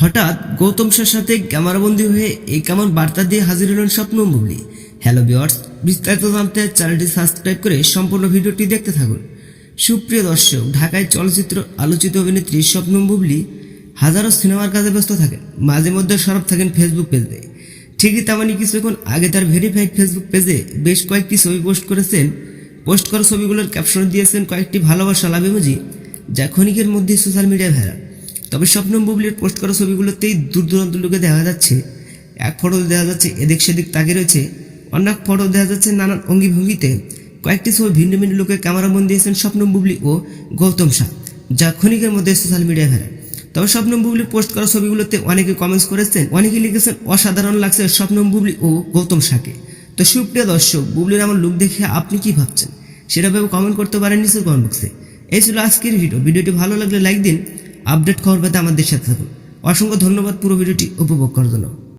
হঠাৎ গৌতম শাহর সাথে ক্যামেরাবন্দি হয়ে এই কেমন বার্তা দিয়ে হাজির হলেন স্বপ্ন বুবলি হ্যালো বিয়ার্স বিস্তারিত জানতে চ্যানেলটি সাবস্ক্রাইব করে সম্পূর্ণ ভিডিওটি দেখতে থাকুন। সুপ্রিয় দর্শক, ঢাকায় চলচ্চিত্র আলোচিত অভিনেত্রী স্বপ্ন বুবলি হাজারো সিনেমার কাজে ব্যস্ত থাকেন। মাঝে মধ্যে সরব থাকেন ফেসবুক পেজে। ঠিকই তেমনই কিছুক্ষণ আগে তার ভেরিফাইড ফেসবুক পেজে বেশ কয়েকটি ছবি পোস্ট করেছেন। পোস্ট করা ছবিগুলোর ক্যাপশন দিয়েছেন কয়েকটি ভালোবাসা লাভ ইমোজি, যা ক্ষণিকের মধ্যে সোশ্যাল মিডিয়ায় ভাইরাল। তবে স্বপ্নম বুবলির পোস্ট করা ছবিগুলোতেই দূর দূরান্ত লোকে দেখা যাচ্ছে। এক ফটো দেখা যাচ্ছে এদিক সেদিক তাকিয়ে রয়েছে। অন্য এক ফটো দেখা যাচ্ছে নানান অঙ্গি ভঙ্গিতে কয়েকটি ছবি ভিন্ন ভিন্ন লোকে ক্যামেরা বন্দি দিয়েছেন স্বপ্নম বুবলি ও গৌতম শাহ, যা ক্ষণিকের মধ্যে সোশ্যাল মিডিয়ায় ভাইরাল। তবে স্বপ্নম বুবলির পোস্ট করা ছবিগুলোতে অনেকে কমেন্টস করেছেন, অনেকে লিখেছেন, অসাধারণ লাগছে স্বপ্নম বুবলি ও গৌতম শাহকে। তো সুপ্রিয় দর্শক, বুবলির আমার লুক দেখে আপনি কি ভাবছেন? সেটা ভেবে কমেন্ট করতে পারেন নিচের কমেন্ট বক্সে এই ছিল আজকের ভিডিও ভিডিওটি ভালো লাগলে লাইক দিন। আপডেট খবর পেতে আমাদের সাথে থাকুন। অসংখ্য ধন্যবাদ পুরো ভিডিওটি উপভোগ করার জন্য।